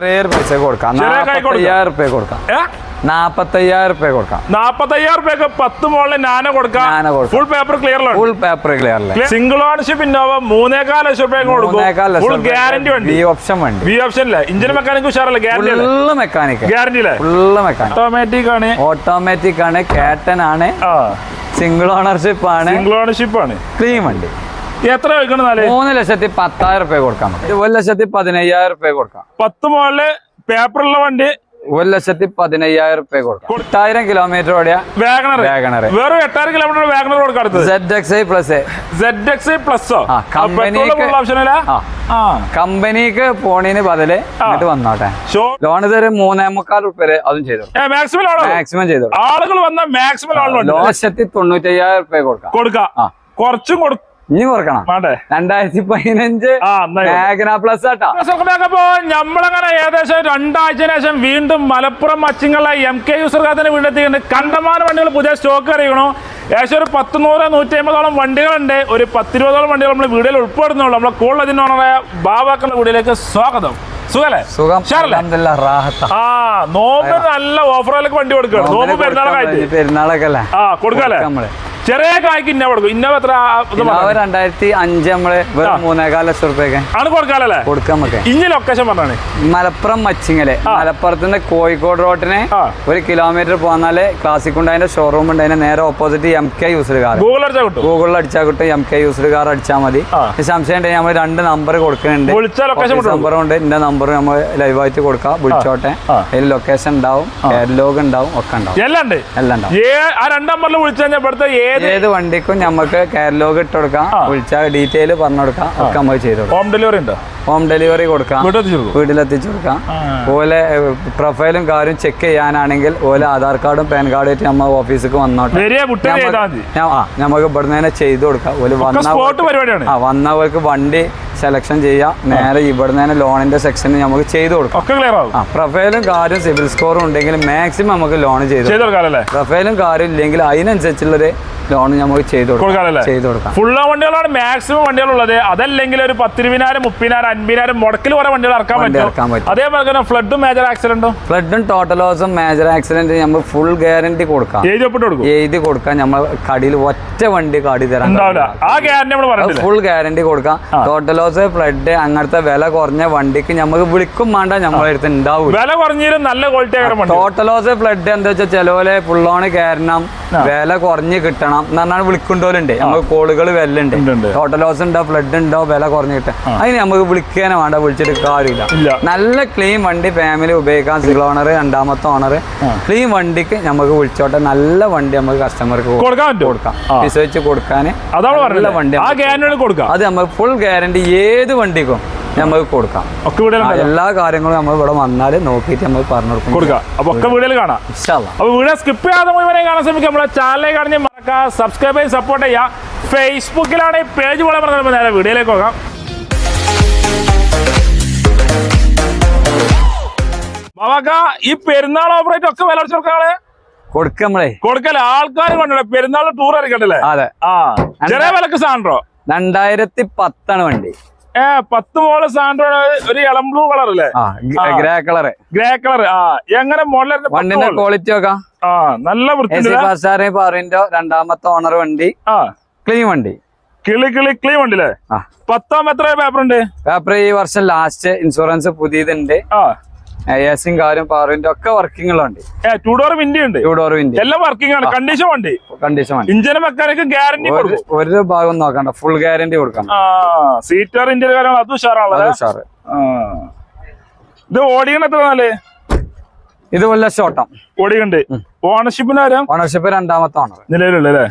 ചെറിയൊരു പൈസ കൊടുക്കാം. ചെറിയ രൂപ കൊടുക്കാം. നാപ്പത്തയ്യായിരം റുപ്യ കൊടുക്കാം. നാപ്പത്തയ്യായിരം റുപ്യ പത്ത് മോളിൽ നാന കൊടുക്കാം. Full paper clear full paper clear single ownership Innova മൂന്നേകാൽ lakh രൂപ കൊടുക്കും. ഫുൾ ഗ്യാരണ്ടി വണ്ടി. ബി ഓപ്ഷൻ വണ്ടി. B option engine mechanic ഉഷാറല്ല? Guarantee full mechanic guarantee full mechanic automatic ആണ്. ഓട്ടോമാറ്റിക് ആണ്. കാറ്റൻ ആണ്. സിംഗിൾ ഓണർഷിപ്പ് ആണ്. സിംഗിൾ ഓണർഷിപ്പ് ആണ്. ക്ലീൻ വണ്ടി. എത്ര വെക്കണം മൂന്ന് ലക്ഷത്തി പത്തായിരം റുപ്യ കൊടുക്കാം. ഒരു ലക്ഷത്തി പതിനയ്യായിരം റുപ്യ കൊടുക്കാം. പത്ത് മുകളിൽ പേപ്പറുള്ള വണ്ടി ഒരു ലക്ഷത്തി പതിനയ്യായിരം റുപ്യ കൊടുക്കാം. എട്ടായിരം കിലോമീറ്റർ ഓടിയ വാഗണർ വാഗണർ വേറെ എട്ടായിരം കിലോമീറ്റർ വാഗണർ കൊടുക്കാം Z X I plus Z X I plus ആ കമ്പനിക്ക് പോണിന് ബദൽ വന്നോട്ടെ. ലോൺ ഇതൊരു മൂന്നേ മുക്കാൽ റുപ്യ അതും ചെയ്തു മാക്സിമം മാക്സിമം ചെയ്തു ആളുകൾ വന്ന മാക്സിമം ലോൺ ലക്ഷത്തി തൊണ്ണൂറ്റയ്യായിരം റുപ്യ കൊടുക്കാം. കൊടുക്കാം. കുറച്ചും കൊടു ഇനി കൊടുക്കണം വേണ്ടേ രണ്ടായിരത്തി പതിനഞ്ച് പ്ലസ് ആട്ടോ. നമ്മളങ്ങനെ ഏകദേശം രണ്ടാഴ്ചന് ശേഷം വീണ്ടും മലപ്പുറം മച്ചിങ്ങളെ എം കെ യൂസർക്കാരത്തിന്റെ വീണ്ടെത്തിയിട്ടുണ്ട് കണ്ടമാന വണ്ടികൾ പുതിയ സ്റ്റോക്ക് അറിയണോ. ഏകദേശം ഒരു പത്ത് നൂറ് നൂറ്റി അമ്പതോളം വണ്ടികളുണ്ട്. ഒരു പത്തിരുപതോളം വണ്ടികൾ നമ്മൾ വീഡിയോയിൽ ഉൾപ്പെടുന്നുള്ളൂ. നമ്മളെ കൂടുതൽ അതിനോണറായ ബാബാക്കളുടെ വീഡിയോയിലേക്ക് സ്വാഗതം. സുഖല്ലേ? സുഖം. ആ നോമ്പ് നല്ല ഓഫറുകളൊക്കെ വണ്ടി കൊടുക്കണം നോമ്പ് പെരുന്നാളൊക്കെ അല്ലേ? ആ കൊടുക്കാല്ലേ? ചെറിയ കായ്ക്ക് ഇന്ന കൊടുക്കും. ഇന്നവ എത്ര രണ്ടായിരത്തി അഞ്ച് നമ്മൾ. വെറും മൂന്നേകാൽ ലക്ഷം റുപ്യൊക്കെ ആണ് കൊടുക്കാല്ലേ കൊടുക്കാൻ നമുക്ക്. ഇനി ലൊക്കേഷൻ പറഞ്ഞാണ് മലപ്പുറം മച്ചിങ്ങൽ. മലപ്പുറത്തിന്റെ കോഴിക്കോട് റോട്ടിന് ഒരു കിലോമീറ്റർ പോന്നാൽ ക്ലാസിക് ഉണ്ട് അതിന്റെ ഷോറൂം ഉണ്ട് അതിന്റെ നേരെ opposite M K used car Google അടിച്ചാൽ ഗൂഗിളിൽ അടിച്ചാൽ കിട്ടും എം കെ യൂസർ കാർ അടിച്ചാൽ മതി. സംശയം ഉണ്ടെങ്കിൽ നമ്മൾ രണ്ട് നമ്പർ കൊടുക്കുന്നുണ്ട്. നമ്പറും ഉണ്ട്. എന്റെ നമ്പർ നമ്മൾ ലൈവായിട്ട് കൊടുക്കാം. വിളിച്ചോട്ടെ. അതിൽ ലൊക്കേഷൻ ഉണ്ടാവും കാറ്റലോഗ് ഉണ്ടാവും ഒക്കെ ഉണ്ടാവും. എല്ലാം ഉണ്ട്. എല്ലാം ഉണ്ടാവും. ഏത് വണ്ടിക്കും നമുക്ക് കാറ്റലോഗ് ഇട്ട് കൊടുക്കാം. വിളിച്ചാൽ ഡീറ്റെയിൽ പറഞ്ഞു കൊടുക്കാം. ഒക്കെ നമ്മൾ ചെയ്ത് ഹോം ഡെലിവറി ഉണ്ടോ? ഹോം ഡെലിവറി കൊടുക്കാം. വീട്ടിലെത്തിച്ചു കൊടുക്കാം. ഓലെ പ്രൊഫൈലും കാര്യം ചെക്ക് ചെയ്യാനാണെങ്കിൽ ഓലെ ആധാർ കാർഡും പാൻ കാർഡും ആയിട്ട് നമ്മൾ ഓഫീസിലേക്ക് വന്നോട്ടെ. ചെയ്താൽ മതി. ഞാൻ നമുക്ക് ഇവിടുന്ന് തന്നെ ചെയ്തു കൊടുക്കാം. ഒരു വന്ന പരിപാടിയാണ്. ആ വന്നവർക്ക് വണ്ടി സെലക്ഷൻ ചെയ്യുക നേരെ ഇവിടുന്ന് തന്നെ ലോണിന്റെ സെക്ഷൻ നമുക്ക് ചെയ്തു കൊടുക്കാം. ഒക്കെ ക്ലിയർ ആവും. ആ പ്രൊഫൈലും കാര്യം സിവിൽ സ്കോറും ഉണ്ടെങ്കിൽ മാക്സിമം നമുക്ക് ലോൺ ചെയ്തു പ്രൊഫൈലും കാര്യം ഇല്ലെങ്കിൽ അതിനനുസരിച്ചുള്ളൊരു ലോൺ നമുക്ക് ചെയ്തു ചെയ്തു കൊടുക്കാം. ഫുള്ള വണ്ടികളാണ് മാക്സിമം വണ്ടികളുള്ളത്. അതല്ലെങ്കിൽ ഒരു പത്തിരുപതിനായിരം മുപ്പതിനായിരം അൻപതിനായിരം മുടക്കിൽ കുറെ വണ്ടികൾ ഇറക്കാൻ ഇറക്കാൻ പറ്റും. അതേപോലെ തന്നെ ഫ്ലഡും മേജർ ആക്സിഡന്റും ഫ്ലഡും ടോട്ടൽ ലോസും മേജർ ആക്സിഡന്റ് നമ്മൾ ഫുൾ ഗ്യാരണ്ടി കൊടുക്കാം. എഴുതി കൊടുക്കാം. നമ്മൾ കടിയിൽ ഒറ്റ വണ്ടി കാടി തരാൻ ആ ഗ്യാരണ്ടി ഫുൾ ഗ്യാരണ്ടി കൊടുക്കാം. ടോട്ടൽ ലോസ് ഫ്ലഡ് അങ്ങനത്തെ വില കുറഞ്ഞ വണ്ടിക്ക് നമുക്ക് വിളിക്കും വേണ്ട നമ്മളെ അടുത്ത് ഉണ്ടാവും വില കുറഞ്ഞാലും നല്ല ക്വാളിറ്റി ടോട്ടലോസ് ഫ്ലഡ് എന്താ വെച്ചാൽ ചിലപോലെ ഫുള്ളോണ് കയറണം. വില കുറഞ്ഞ് കിട്ടണം എന്ന് പറഞ്ഞാൽ വിളിക്കണ്ടോലുണ്ട്. നമുക്ക് കോളുകൾ വെല്ലുണ്ട് ഉണ്ട്, ഉണ്ട്. ഫ്ലഡ് ഉണ്ടോ വില കുറഞ്ഞ് കിട്ടാൻ അതിന് നമുക്ക് വിളിക്കാനേ വേണ്ട വിളിച്ചിട്ട് കാര്യമില്ല. നല്ല ക്ലീൻ വണ്ടി ഫാമിലി ഉപയോഗിക്കാൻ സിംഗിൾ ഓണർ രണ്ടാമത്തെ ഓണർ ക്ലീൻ വണ്ടിക്ക് നമുക്ക് വിളിച്ചോട്ടെ നല്ല വണ്ടി നമുക്ക് കസ്റ്റമർക്ക് കൊടുക്കാം. കൊടുക്കാം. വിശ്വസിച്ച് കൊടുക്കാൻ നല്ല വണ്ടി അത് നമുക്ക് ഫുൾ ഗ്യാരണ്ടി ഏത് വണ്ടിക്കും നമുക്ക് കൊടുക്കാം. ഒക്കെ എല്ലാ കാര്യങ്ങളും നമ്മൾ ഇവിടെ വന്നാൽ നോക്കിയിട്ട് നമ്മൾ പറഞ്ഞു കൊടുക്കും. കൊടുക്കാം. അപ്പൊ ഒക്കെ വീഡിയോയിൽ കാണാം. അപ്പൊ വീഡിയോ സ്കിപ്പ് ചെയ്യാതെ മുഴുവനെ കാണാൻ ശ്രമിക്കുക. നമ്മളെ ചാനലിൽ കാണി മറക്കുക സബ്സ്ക്രൈബ് ചെയ്ത് സപ്പോർട്ട് ചെയ്യുക. ഫേസ്ബുക്കിലാണ് ഈ പേജ് പോലെ പറഞ്ഞപ്പോൾ നേരെ വീഡിയോയിലേക്ക് പോകാം. ബാബാക്ക ഈ പെരുന്നാൾ ഓപ്പറേറ്റ് ഒക്കെ വില കൊടുക്കാളെ കൊടുക്ക കൊടുക്കല്ലേ? ആൾക്കാർ കണ്ടല്ലേ? പെരുന്നാൾ ടൂർ ഇറക്കണ്ടല്ലേ അതെ. ആ. ചെറിയ വിലക്ക് സാൻഡ്രോ രണ്ടായിരത്തി പത്താണ് വണ്ടി. ഏ പത്ത് പോലെ സാൻഡ്രോ ഒരു ഇളം ബ്ലൂ കളർ അല്ലേ. ഗ്രേ കളർ ഗ്രേ കളർ ആ. എങ്ങനെ മോഡലായിരുന്നു വണ്ടിന്റെ ക്വാളിറ്റി നോക്കാം. ആ നല്ല വൃത്തി പറയിന്റെ രണ്ടാമത്തെ ഓണർ വണ്ടി. ആ. ക്ലീൻ വണ്ടി. കിളി കിളി ക്ലീൻ വണ്ടി അല്ലേ? പത്താം എത്ര പേപ്പർ ഉണ്ട്? പേപ്പർ ഈ വർഷം ലാസ്റ്റ് ഇൻഷുറൻസ് പുതിയതുണ്ട്. ആ എ സിയും കാര്യം പാറിന്റെ ഒക്കെ വർക്കിംഗ് ഉള്ള വണ്ടി ഏ ടൂ ഡോർ വിൻഡി ഉണ്ട്. ടൂ ഡോർ വിൻഡി എല്ലാം വർക്കിംഗ് ആണ്. കണ്ടീഷൻ വണ്ടി. കണ്ടീഷൻ വണ്ടി. ഇഞ്ചിന് മെക്കാനിക്ക് ഗ്യാരണ്ടി ഒരു ഭാഗം നോക്കണ്ട. ഫുൾ ഗ്യാരണ്ടി കൊടുക്കണം. സീറ്റർ ഇന്ത്യൻ കാര്യങ്ങൾ അത് ഉഷാറാണല്ലോ? ഉഷാറ്. ഇത് ഓടിക്കണ എത്ര നാല് ഇത് വല്ല ഷോട്ടം ഓടിയുണ്ട് ഓണർഷിപ്പിന് ആരാ? ഓണർഷിപ്പ് രണ്ടാമത്തെ ഓണർ നിലവിലുള്ള അല്ലേ?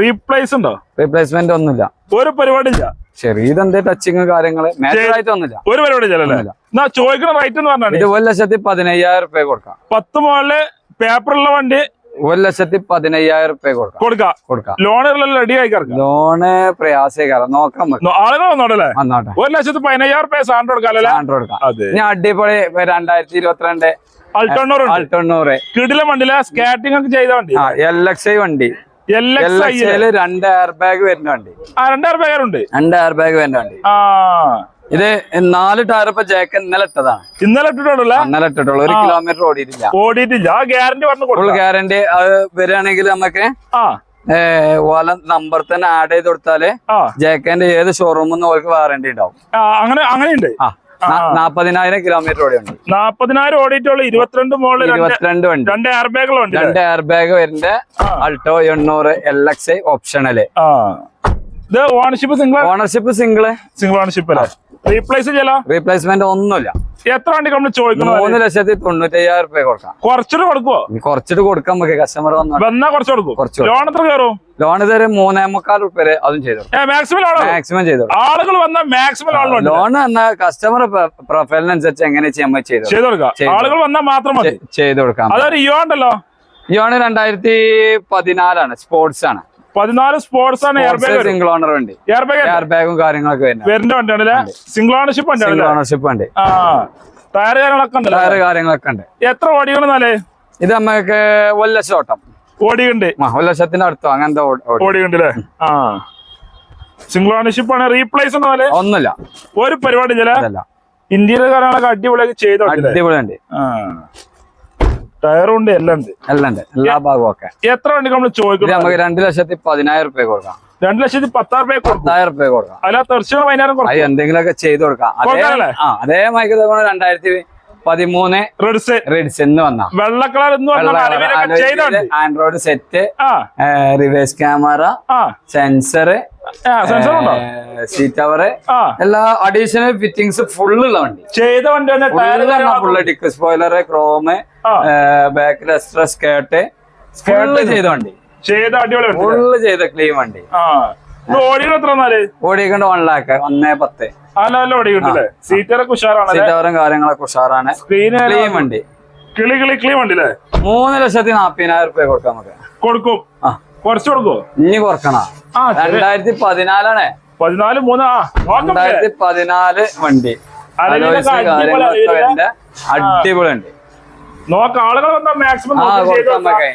റീപ്ലേസ് ഉണ്ടോ? റീപ്ലേസ്മെന്റ് ഒന്നുമില്ല. ഒരു പരിപാടി ഇല്ല ചെറിയതെന്തേ ടച്ചിങ് കാര്യങ്ങൾ. ഒന്നുമില്ല ഒരു പരിപാടി ഇല്ല. എന്നാ ചോദിക്കണ റേറ്റ് എന്ന് പറഞ്ഞാൽ ഒരു ലക്ഷത്തി പതിനയ്യായിരം റുപ്യ കൊടുക്കാം. പത്ത് മോളിൽ പേപ്പറുള്ള വണ്ടി ഒരു ലക്ഷത്തി പതിനയ്യായിരം റുപ്യ കൊടുക്കാം. കൊടുക്കാം. കൊടുക്കാം. ലോണുകളിൽ റെഡി ആയി കിടക്കാം. ലോണ് പ്രയാസേക്കാരം നോക്കാം ആളുകൾ വന്നോടല്ലേ? വന്നോട്ടെ. ഒരു ലക്ഷത്തി പതിനയ്യായിരം റുപ്യ കൊടുക്കാല്ലേ ആൻഡ്രോയിഡ് കൊടുക്കാം. ഞാൻ അടിപൊളി രണ്ടായിരത്തി ഇരുപത്തിരണ്ട്. അൾട്ടണ്ണൂറ് അൾട്ടൊണ്ണൂറ്. കിടിലം വണ്ടിയില്ല? സ്കാറ്റിംഗ് ഒക്കെ ചെയ്ത വണ്ടി. എൽ എക്സ് ഐ വണ്ടി രണ്ട് എയർ ബാഗ് വരുന്ന വണ്ടി. ആ രണ്ടായിരം പേരുണ്ട് രണ്ട് എയർ ബാഗ് വരുന്ന വണ്ടി. ആ. ഇത് നാല് ടയർ ഇപ്പൊ ജാക്ക് ഇന്നലെ ഇട്ടതാണ്. ഇന്നലെ ഇന്നലെ ഇട്ടിട്ടുള്ളൂ. ഒരു കിലോമീറ്റർ ഓടിയിട്ടില്ല. ഓടിയിട്ടില്ല. ആ ഗ്യാരണ്ടി പറഞ്ഞു ഫുൾ ഗ്യാരണ്ടി അത് വരികയാണെങ്കിൽ നമുക്ക് ഓല നമ്പർ തന്നെ ആഡ് ചെയ്ത് കൊടുത്താൽ ജാക്കന്റെ ഏത് ഷോറൂമിൽ നിന്ന് അവർക്ക് വാറണ്ടി ഉണ്ടാവും. അങ്ങനെ അങ്ങനെയുണ്ട്. ആ നാപ്പതിനായിരം കിലോമീറ്റർ ഓടിയുണ്ട്. നാപ്പതിനായിരം ഓടിയിട്ടുള്ള. ഇരുപത്തിരണ്ട് മോളിൽ ഇരുപത്തിരണ്ട് വണ്ടി. രണ്ട് എയർ ബാഗുകളുണ്ട് രണ്ട് എയർ ബാഗ് വരുന്നത് അൾട്ടോ എണ്ണൂറ് L X I optional ownership single ownership single single ownership അല്ലേ? റീപ്ലേസ് ചെയ്യലോ? റീപ്ലേസ്മെന്റ് ഒന്നുമില്ല. എത്ര വണ്ടി നമ്മൾ ചോദിക്കുന്നത് മൂന്ന് ലക്ഷത്തി തൊണ്ണൂറ്റി അയ്യായിരം റുപ്യ കൊടുക്കാം. കുറച്ചിട്ട് കൊടുക്കുവോ? കുറച്ചിട്ട് കൊടുക്കാം നമുക്ക് കസ്റ്റമർ വന്നു വന്നാ കുറച്ച് കൊടുക്കും. കുറച്ച്. ലോൺ എത്ര കയറും? ലോൺ ഇതുവരെ മൂന്നേ മുക്കാൽ റുപ്യ വരെ അതും ചെയ്തു മാക്സിമം മാക്സിമം ചെയ്തു ആളുകൾ വന്നാൽ മാക്സിമം ലോൺ ലോൺ എന്ന കസ്റ്റമർ പ്രൊഫൈലിനനുസരിച്ച് എങ്ങനെ ചെയ്യാൻ ചെയ്തു ചെയ്തു കൊടുക്കാം. ആളുകൾ വന്നാൽ മാത്രം മതി. ചെയ്തു കൊടുക്കാം. അതൊരു ഇയോ ഉണ്ടല്ലോ? ലോൺ രണ്ടായിരത്തി പതിനാലാണ് സ്പോർട്സ് ആണ്. പതിനാല് സ്പോർട്സ് ആണ് എയർ ബാഗ് സിംഗിൾ ഓണർ വണ്ടി. എയർ ബാഗ് എയർ ബാഗും കാര്യങ്ങളൊക്കെ വരുന്ന വണ്ടിയാണല്ലേ? സിംഗിൾ ഓണർഷിപ്പ് സിംഗിൾ ഓണർഷിപ്പ് വണ്ടി. ആ. ടയർ കാര്യങ്ങളൊക്കെ ഉണ്ട് ടയർ കാര്യങ്ങളൊക്കെ ഉണ്ട്. എത്ര ഓടിക്കണെന്നാലേ ഇത് നമുക്ക് ഒരു ലക്ഷം ഓട്ടം. ഓടിയുണ്ട് ആ, ഒരു ലക്ഷത്തിന്റെ അടുത്തോ അങ്ങനത്തെ ഓടിയുണ്ട് അല്ലേ? ആ. സിംഗിൾ ഓണർഷിപ്പ് ആണ്. റീപ്ലേസ് ഒന്നുമില്ല. ഒരു പരിപാടി ഇല്ല ഇന്ത്യയിലെ കാര്യങ്ങളൊക്കെ അടിപൊളിയാക്കി ചെയ്തോ അടിപൊളി ഉണ്ട് ടയറും ഉണ്ട് എല്ലാം ഉണ്ട്. എല്ലാം ഉണ്ട്. എല്ലാ ഭാഗവും ഒക്കെ. എത്ര വണ്ടി നമ്മൾ ചോദിക്കുന്നത്? നമുക്ക് രണ്ട് ലക്ഷത്തി പതിനായിരം റുപ്യ കൊടുക്കാം. രണ്ടു ലക്ഷത്തി പത്താറ് രൂപ പത്തായിരം റുപ്യ കൊടുക്കാം. അല്ല തീർച്ചയായും എന്തെങ്കിലും ഒക്കെ എന്തെങ്കിലുമൊക്കെ ചെയ്ത് കൊടുക്കാം. അതേ മൈക്ക് രണ്ടായിരത്തി പതിമൂന്ന് റെഡ്സ് റെഡ്സ് എന്ന് വന്ന. വെള്ള colour android set reverse camera sensor seat അവറ് എല്ലാ അഡീഷണൽ ഫിറ്റിംഗ്സ് ഫുള്ള് ഉള്ള വണ്ടി. ചെയ്ത വണ്ടി ഫുള്ള് ഡിക്ക് സ്പോയിലർ ക്രോമ്. ബാക്കിൽ എക്സ്ട്രാ സ്കേർട്ട് ഫുള്ള് ചെയ്ത വണ്ടി. ചെയ്ത അടിപൊളി വണ്ടി. ഫുള്ള് ചെയ്ത ക്ലീൻ വണ്ടി. ഓടിക്കൊണ്ട് വൺ ലാക്ക് ഒന്നേ പത്ത്. ആ നല്ല ഓടിയിട്ടുണ്ടല്ലേ സീറ്ററൊക്കെ ഉഷാറാണ് സീറ്റ് അവറും കാര്യങ്ങളൊക്കെ ഉഷാറാണ്. ക്ലീൻ വണ്ടി കിളി കിളി കിളി വണ്ടി അല്ലേ മൂന്ന് ലക്ഷത്തി നാപ്പതിനായിരം റുപ്യ കൊടുക്കാം നമുക്ക്. കൊടുക്കും. കുറച്ച് കൊടുക്കോ ഇനി കുറക്കണ. രണ്ടായിരത്തി പതിനാലാണ്. പതിനാല് മൂന്ന് രണ്ടായിരത്തി പതിനാല് വണ്ടി. അലവിലൊക്കെ Alloys അടിപൊളി കാര്യങ്ങളൊക്കെ അലവില. വരുന്ന അടിപൊളി ഉണ്ട് നോക്കാം ആളുകൾ മാക്സിമം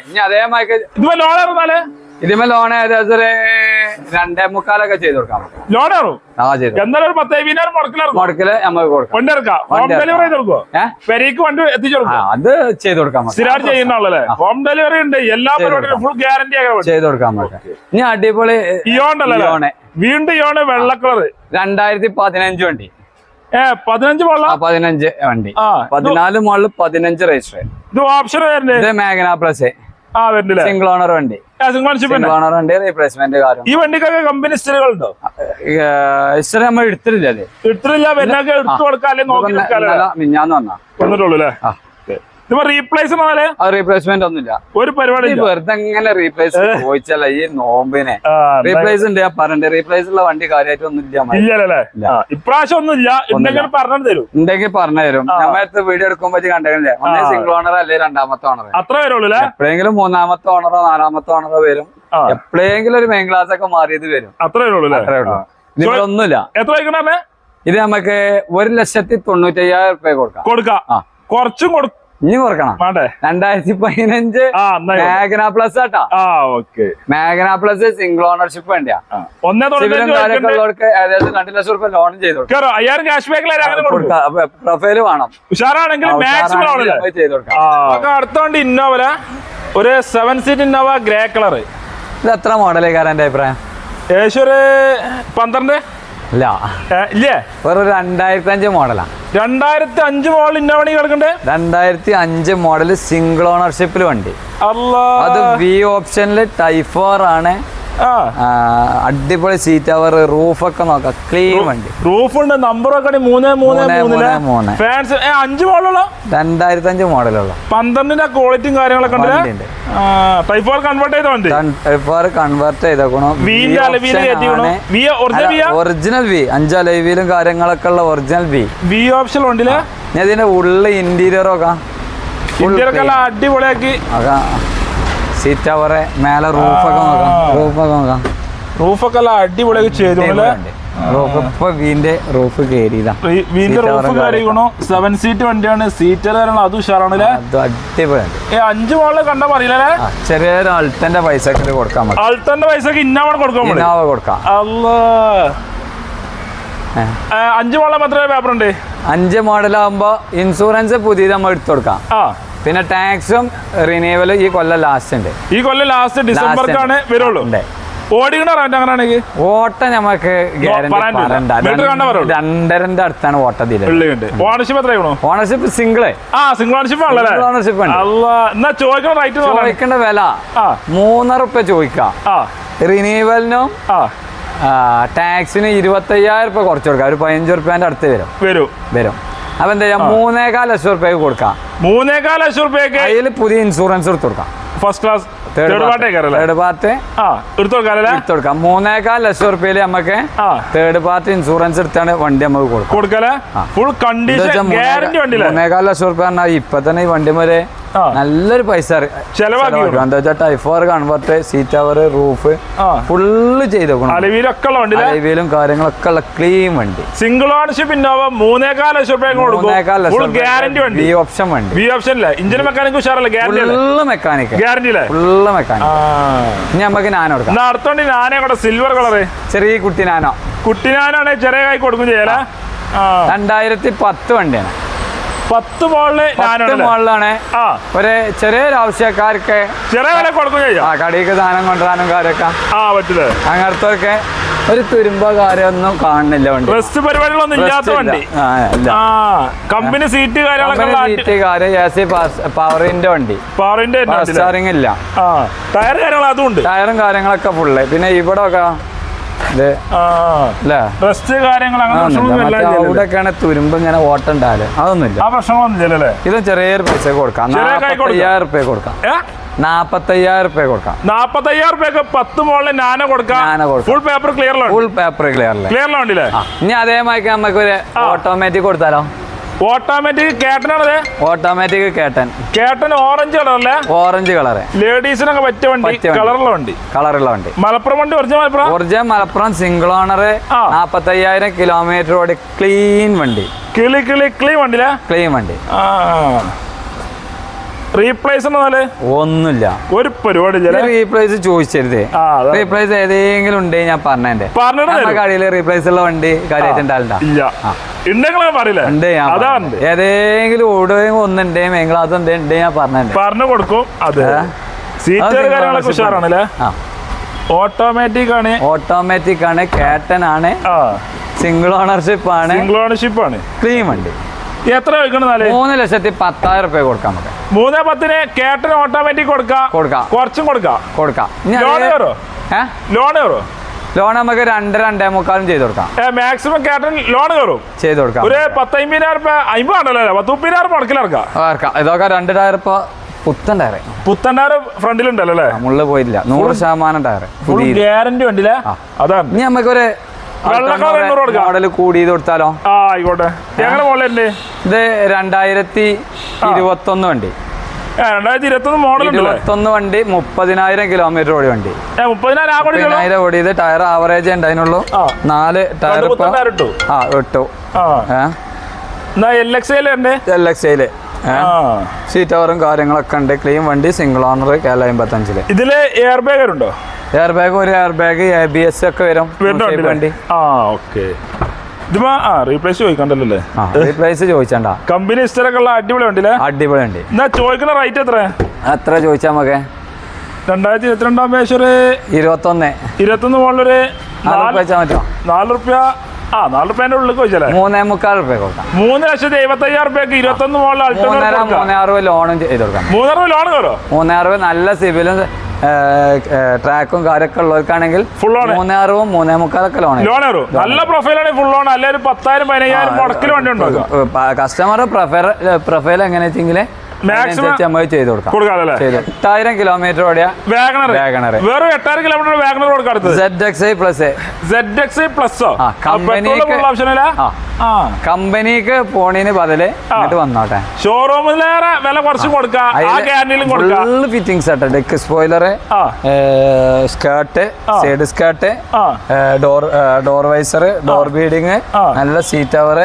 ഇനി അതേമാതിരി ഇതിമേ ലോൺ ഏകദേശം രണ്ടേ മുക്കാലൊക്കെ ചെയ്ത് കൊടുക്കാം. ലോൺ ഇറങ്ങും ആ ചെയ്തു എന്നാലും ഒരു പത്ത് പതിനായിരം മുടക്കിലിറങ്ങും മുടക്കിൽ നമുക്ക് കൊടുക്കാം. വണ്ടി ഇറക്കാം ഹോം ഡെലിവറി ചെയ്ത് കൊടുക്കുമോ ഏ? പെരേക്ക് വണ്ടി എത്തിച്ചു അത് ചെയ്ത് കൊടുക്കാം നമുക്ക്. സ്ഥിരമായിട്ട് ചെയ്യുന്ന ആളല്ലേ? ഹോം ഡെലിവറി ഉണ്ട്. എല്ലാ പരിപാടിയും ഫുൾ ഗ്യാരണ്ടി ചെയ്ത് കൊടുക്കാൻ ഇനി അടിപൊളി ഇയോണ്ടല്ലേ. വീണ്ടും ഇയോണ് വെള്ള കളർ രണ്ടായിരത്തി പതിനഞ്ച് വണ്ടി. പതിനഞ്ച് പതിനഞ്ച് വണ്ടി. പതിനാല് മോളിൽ പതിനഞ്ച് രജിസ്റ്റർ ഇത് ഓപ്ഷൻ വരുന്നത് മേഘന പ്ലസ് ആ വരുന്നില്ലേ സിംഗിൾ ഓണർ വണ്ടി. സിംഗിൾ ഓണർ വണ്ടി. റീപ്ലേസ്മെന്റ് കാര്യം ഈ വണ്ടിക്കൊക്കെ കമ്പനി സ്ഥിരകൾ ഉണ്ടോ ഇഷ്ടം നമ്മൾ എടുത്തിട്ടില്ല വരുന്നൊക്കെ എടുത്തു കൊടുക്കാം നോക്കി മിഞ്ഞാന്ന് വന്നാ. വന്നിട്ടുള്ളൂ അല്ലേ? റീപ്ലേസ് റീപ്ലേസ്മെന്റ് ഒന്നുമില്ല. ഒരു പരിപാടി വെറുതെ എങ്ങനെ റീപ്ലേസ് ചോദിച്ചല്ല ഈ നോമ്പിനെ. റീപ്ലേസ് ഉണ്ട് ഞാൻ പറഞ്ഞിട്ട് റീപ്ലേസ് ഉള്ള വണ്ടി കാര്യമായിട്ടൊന്നും ഇല്ല ഇപ്രാവശ്യം ഒന്നും ഇല്ല. പറഞ്ഞു തരും ഉണ്ടെങ്കിൽ പറഞ്ഞു തരും നമ്മളടുത്ത് വീഡിയോ എടുക്കുമ്പോ കണ്ടേ ഒന്നേ സിംഗിൾ ഓണർ അല്ലെ രണ്ടാമത്തെ ഓണർ അത്ര വരുള്ളൂ എപ്പോഴെങ്കിലും മൂന്നാമത്തെ ഓണറോ നാലാമത്തെ ഓണറോ വരും. എപ്പോഴെങ്കിലും ഒരു മെയിൻ ക്ലാസ് ഒക്കെ മാറിയത് വരും. അത്ര അല്ലേ? അത്രേ ഉള്ളൂ ഇതിവിടെ ഒന്നുമില്ല എത്ര ഇത് നമുക്ക് ഒരു ലക്ഷത്തി തൊണ്ണൂറ്റി അയ്യായിരം റുപ്യ കൊടുക്കാം. കൊടുക്കാം. കുറച്ചും കൊടു ഇനി വേണ്ടേ? രണ്ടായിരത്തി പതിനഞ്ച്. മാഗ്ന പ്ലസ് ആട്ടാ. ആ okay. Magna plus single ownership വേണ്ടിയാ? ഉള്ളവർക്ക് ഏകദേശം രണ്ട് ലക്ഷം റുപ്യ ലോൺ ചെയ്തു അയ്യായിരം ക്യാഷ് പ്രൊഫൈൽ വേണം. ഉഷാറാണെങ്കിൽ മാക്സിമം ആണല്ലേ നമുക്ക് ചെയ്ത് കൊടുക്കാം നമുക്ക് അടുത്ത വണ്ടി ഇന്നോവല ഒരു seven seat Innova grey colour ഇത് എത്ര എന്റെ അഭിപ്രായം? ഏകദേശം ഒരു പന്ത്രണ്ട്? ഇല്ല ഏ, ഇല്ലേ? വെറും രണ്ടായിരത്തി അഞ്ച് മോഡലാ. രണ്ടായിരത്തി അഞ്ച് മോളിൽ ഇന്നോവണി കിടക്കണ്ടേ രണ്ടായിരത്തി അഞ്ച് മോഡൽ സിംഗിൾ ഓണർഷിപ്പിൽ വണ്ടി. അത് വി ഓപ്ഷനിൽ ടൈഫോർ ആണ്. അടിപൊളി സീറ്റ് അവർ റൂഫൊക്കെ നോക്കാം. ക്ലീൻ വണ്ടി. റൂഫ് ഉണ്ട് നമ്പറൊക്കെ മൂന്ന് മൂന്ന് മൂന്ന് മൂന്നിൽ. മൂന്ന് മൂന്ന്. ഫാൻസ് അഞ്ച് മോഡലുള്ള രണ്ടായിരത്തി അഞ്ച് മോഡലുള്ള പന്ത്രണ്ടിന്റെ ക്വാളിറ്റിയും കാര്യങ്ങളൊക്കെ വണ്ടിയുണ്ട്. ഉണ്ട് ടൈഫോർ കൺവേർട്ട് ടൈഫോർ ചെയ്തേക്കണോ. ഒറിജിനൽ വി അഞ്ചാ ലൈവിലും കാര്യങ്ങളൊക്കെ ഉള്ള ഒറിജിനൽ വി വി ഓപ്ഷൻ ഉണ്ടല്ലേ ഞാൻ ഇതിന്റെ ഉള്ളിൽ ഇന്റീരിയർ ഒക്കെ ഇന്റീരിയർ ഒക്കെ അടിപൊളിയാക്കി. സീറ്റ് അവറെ മേലെ റൂഫൊക്കെ നോക്കാം. റൂഫൊക്കെ നോക്കാം. റൂഫൊക്കെ എല്ലാം അടിപൊളിയാക്കി ചെയ്തു റൂഫ് ഇപ്പൊ വീന്റെ റൂഫ് കയറിയതാ വീന്റെ റൂഫ് സെവൻ സീറ്റ് വണ്ടിയാണ്. സീറ്റർ കാര്യങ്ങൾ അതും ഉഷാറാണല്ലേ അഞ്ച് മോളിൽ കണ്ടാ പറയില്ലേ ചെറിയൊരു അൾട്ടന്റെ പൈസ ഒക്കെ കൊടുക്കാൻ അൾട്ടന്റെ പൈസക്ക് ഇന്നോവ കൊടുക്കാൻ മതി ഇന്നോവ കൊടുക്കാം. അല്ലാ. അഞ്ച് മാത്രമേ പേപ്പർ ഉണ്ട് അഞ്ച് മോഡലാകുമ്പോ ഇൻഷുറൻസ് പുതിയത് നമ്മൾ എടുത്തു കൊടുക്കാം. പിന്നെ ടാക്സും റിന്യൂവലും ഈ കൊല്ലം ലാസ്റ്റ് ഉണ്ട്. ഈ കൊല്ലം ലാസ്റ്റ് ഡിസംബർക്കാണ് വരുള്ളൂ. അങ്ങനെയാണെങ്കിൽ ഓട്ട നമുക്ക്. രണ്ടരന്റെ അടുത്താണ് ഓട്ട ഓണർഷിപ്പ് എത്രയാണോ? ഓണർഷിപ്പ് സിംഗിൾ ആ സിംഗിൾ ഓണർഷിപ്പ് ചോദിക്കേണ്ട വില. മൂന്നര ചോദിക്കാം. റിന്യൂവലിനും ടാക്സിന് ഇരുപത്തയ്യായിരം രൂപ കുറച്ച് കൊടുക്കാം. ഒരു പതിനഞ്ച് റുപ്യന്റെ അടുത്ത് വരും. വരും. വരും. അപ്പൊ എന്താ ചെയ്യാം മൂന്നേകാൽ ലക്ഷം റുപ്യക്ക് കൊടുക്കാം. മൂന്നേകാൽ ലക്ഷം റുപ്യക്ക് അതിൽ പുതിയ ഇൻഷുറൻസ് എടുത്തു കൊടുക്കാം. First class third third party ആ എടുത്തു കൊടുക്കാറല്ലേ എടുത്ത് കൊടുക്കാം. മൂന്നേകാൽ ലക്ഷം റുപ്യയിൽ നമുക്ക് ആ. തേർഡ് പാർട്ടി ഇൻഷുറൻസ് എടുത്താണ് വണ്ടി നമുക്ക് കൊടുക്കാം. ഫുൾ കണ്ടീഷൻ മൂന്നേകാൽ ലക്ഷം റുപ്യ പറഞ്ഞാൽ ഇപ്പൊ തന്നെ ഈ വണ്ടി വരെ. നല്ലൊരു പൈസ എന്താ വെച്ചാൽ ടൈഫോർ കൺവെർട്ട് സീറ്റ് അവർ റൂഫ് ഫുള്ള് ചെയ്ത് കൊടുക്കണം അലവിയിലൊക്കെ ഉള്ള വണ്ടിയില്ലേ അലവിയിലും കാര്യങ്ങളൊക്കെ ഉള്ള ക്ലീൻ വണ്ടി. സിംഗിൾ ഓണർഷിപ്പ് ഇന്നോവ മൂന്നേകാൽ ലക്ഷം ഗ്യാരണ്ടി വണ്ടി. ബി ഓപ്ഷൻ വണ്ടി. ബി ഓപ്ഷൻ ഇല്ല engine mechanic ഉഷാറല്ലേ? Full mechanic guarantee full mechanic ഇനി നമുക്ക് നാനോ എന്നാ അടുത്തോണ്ട് ഞാനേ കൂടെ സിൽവർ കളറ് ചെറിയ കുട്ടി നാനോ. കുട്ടി നാനോ ചെറിയ കൈ കൊടുക്കും ചെയ്യല? രണ്ടായിരത്തി പത്ത് വണ്ടിയാണ്. പത്ത് മോളിൽ പത്ത് മോളിലാണ്. ഒരു ചെറിയൊരു ആവശ്യക്കാർക്ക് ചെറിയ വില കൊടുക്കും ആ കടയിലേക്ക് സാധനം കൊണ്ടുവരാനും കാര്യമൊക്കെ. ആ പറ്റില്ല? അങ്ങനത്തൊക്കെ ഒരു തുരുമ്പോ കാര്യമൊന്നും കാണുന്നില്ല വണ്ടി. റെസ്റ്റ് പരിപാടികളൊന്നും ഇല്ലാത്ത വണ്ടി. കമ്പനി സീറ്റ് സീറ്റ് കാര്യം എ സി പവറിന്റെ വണ്ടി. പവറിന്റെ സ്റ്റാറിംഗ് ഇല്ല. ടയർ കാര്യങ്ങൾ അതും ഉണ്ട്. ടയറും കാര്യങ്ങളൊക്കെ ഫുള്ള് പിന്നെ ഇവിടെ ഒക്കെ റെസ്റ്റ് കാര്യങ്ങൾ അവിടെയൊക്കെയാണ് തുരുമ്പ് ഇങ്ങനെ ഓട്ടുണ്ടാൽ. അതൊന്നുമില്ല. ആ പ്രശ്നങ്ങളൊന്നും ഇല്ലല്ലേ ഇതും ചെറിയൊരു പൈസ കൊടുക്കാം. നാപ്പത്തയ്യായിരം റുപ്യ കൊടുക്കാം. നാപ്പത്തയ്യായിരം റുപ്യ കൊടുക്കാം. നാപ്പത്തയ്യായിരം റുപ്യക്ക് പത്ത് മോളിൽ നാനോ കൊടുക്കാം. നാനോ കൊടുക്കാം. Full paper clear full paper clear clear ഉണ്ടല്ലേ? ഇനി അതേമാതിരി നമുക്ക് ഒരു ഓട്ടോമാറ്റിക് കൊടുത്താലോ? ഓട്ടോമാറ്റിക് കേട്ടനാണത്? ഓട്ടോമാറ്റിക് കേട്ടൻ. കേട്ടൻ ഓറഞ്ച് കളറല്ലേ? Orange colour. ലേഡീസിനൊക്കെ പറ്റിയ വണ്ടി കളറുള്ള വണ്ടി. കളറുള്ള വണ്ടി. മലപ്പുറം വണ്ടി original Malappuram? Original Malappuram single owner നാപ്പത്തി നാപ്പത്തയ്യായിരം കിലോമീറ്റർ ഓടി ക്ലീൻ വണ്ടി. കിളി കിളി ക്ലീൻ വണ്ടിയില്ലേ ക്ലീൻ വണ്ടി. ആ. റീപ്ലേസ് ഒന്നുമില്ല. ഒരു പരിപാടി റീപ്ലേസ് ചോദിച്ചരുത്. റീപ്ലേസ് ഏതെങ്കിലും ഉണ്ട് ഞാൻ പറഞ്ഞേ പറഞ്ഞിട്ട്. കടയിൽ റീപ്ലേസ് ഉള്ള വണ്ടി കാര്യമായിട്ട് ഉണ്ടാവില്ല ഏതെങ്കിലും ഓടുകയും ഒന്നുണ്ടേ മെങ്കളാത്ത ഉണ്ട് ഞാൻ പറഞ്ഞേ പറഞ്ഞു കൊടുക്കും അത്. കാര്യങ്ങളൊക്കെ ഉഷാറാണല്ലേ ഓട്ടോമാറ്റിക് ആണ്. ഓട്ടോമാറ്റിക് ആണ് കാറ്റൻ ആണ്. സിംഗിൾ ഓണർഷിപ്പ് ആണ്. സിംഗിൾ ഓണർഷിപ്പ് ആണ്. ക്ലീൻ വണ്ടി. എത്ര വെക്കണെന്നാൽ മൂന്ന് ലക്ഷത്തി പത്തായിരം റുപ്യ കൊടുക്കാം നമുക്ക്. മൂന്ന് പത്തിന് കേട്ടന് ഓട്ടോമാറ്റിക് കൊടുക്കാം? കൊടുക്കാം. കുറച്ചും കൊടുക്കാം? കൊടുക്കാം. ലോൺ കയറോ? ലോൺ കയറോ? ലോൺ നമുക്ക് രണ്ട് രണ്ടേ മുക്കാലും ചെയ്ത് കൊടുക്കാം. മാക്സിമം കേട്ടൻ ലോൺ കയറും. ചെയ്ത് കൊടുക്കാം. ഒരു പത്തമ്പതിനായിരം രൂപ അമ്പത് ആണല്ലോ പത്ത് മുപ്പതിനായിരം മുടക്കിലിറക്കാം ഇറക്കാം ഇതൊക്കെ രണ്ട് ടയർ ഇപ്പൊ പുത്തൻ ടയർ പുത്തണ്ടാറ് ഫ്രണ്ടിലുണ്ടല്ലോ അല്ലേ? മുള്ള പോയില്ല നൂറ് ശതമാനം ടയർ ഗ്യാരണ്ടി വണ്ടിയില്ലേ ആ. അതാണ്. ഇനി നമുക്കൊരു മോഡൽ കൂടി കൊടുത്താലോ? ആയിക്കോട്ടെ. ഇത് രണ്ടായിരത്തി ഇരുപത്തൊന്ന് വണ്ടി. രണ്ടായിരത്തി ഇരുപത്തൊന്ന് മോഡൽ ഇരുപത്തൊന്ന് വണ്ടി മുപ്പതിനായിരം കിലോമീറ്റർ ഓടി വണ്ടി മുപ്പതിനായിരം ഓടി ടയർ ആവറേജ് ഉണ്ടായിരുന്നുള്ളൂ. നാല് ടയർ ആ ഇട്ടു. എൽ എക്സ് ഐയിൽ സീറ്റ് കവറും കാര്യങ്ങളൊക്കെ ഉണ്ട്. ക്ലീൻ വണ്ടി സിംഗിൾ ഓണർ കേരള അമ്പത്തഞ്ചിൽ. ഇതിൽ എയർ ബാഗ് ഉണ്ടോ? എയർ ബാഗ് ഒരു air bag A B S ഒക്കെ വരും. വണ്ടി. ആ ഓക്കെ റീപ്ലേസ് ചോദിക്കണ്ടല്ലോ? റീപ്ലേസ് ചോദിച്ചണ്ട. കമ്പനി ഉള്ള അടിപൊളി അടിപൊളി ഉണ്ട് എന്നാ ചോദിക്കുന്ന റേറ്റ് എത്ര? എത്ര ചോദിച്ചാ നമുക്ക് രണ്ടായിരത്തി ഇരുപത്തിരണ്ടാം പേശ് ഒരു ഇരുപത്തൊന്ന്. ഇരുപത്തൊന്ന് മോളിലൊരു നാല് റുപ്യ ആ നാല് റുപ്യന്റെ ഉള്ളിൽ ചോദിച്ചല്ലേ മൂന്നേ മുക്കാൽ റുപ്യ കൊടുക്കാം. മൂന്ന് ലക്ഷത്തി എഴുപത്തി അയ്യായിരം റുപ്യക്ക് ഇരുപത്തൊന്ന് മോളിൽ മൂന്നര മൂന്നേ അറുപത് ലോണും ചെയ്ത് കൊടുക്കാം. മൂന്നര ലോൺ കയറോ? മൂന്നേ അറുപത് നല്ല സിബിലും ട്രാക്കും കാര്യമൊക്കെ ഉള്ളവർക്കാണെങ്കിൽ മൂന്നാറും. മൂന്നേ മുക്കാലൊക്കെ ലോൺ നല്ല പ്രൊഫൈലാണ് ഫുൾ ലോൺ അല്ലെ ഒരു പത്തായിരം പതിനയ്യായിരം മുടക്കിൽ വണ്ടി ഉണ്ടാകും കസ്റ്റമർ പ്രൊഫൈൽ പ്രൊഫൈൽ എങ്ങനെ വെച്ചെങ്കിൽ എട്ടായിരം കിലോമീറ്റർ ഓടിയ വാഗണർ Wagoner. വേറെ എട്ടായിരം കിലോമീറ്റർ വാഗണർ കൊടുക്കാം അടുത്തത് കമ്പനിക്ക് പോണേന് ബദൽ ഇങ്ങോട്ട് വന്നോട്ടെ. ഷോറൂമിലേറെ വില കുറച്ച് കൊടുക്കാം. ഫുള്ള് ഫിറ്റിംഗ്സ് ആട്ടെ. Deck spoiler skirt side skirt door door visor door beading നല്ല സീറ്റ് അവർ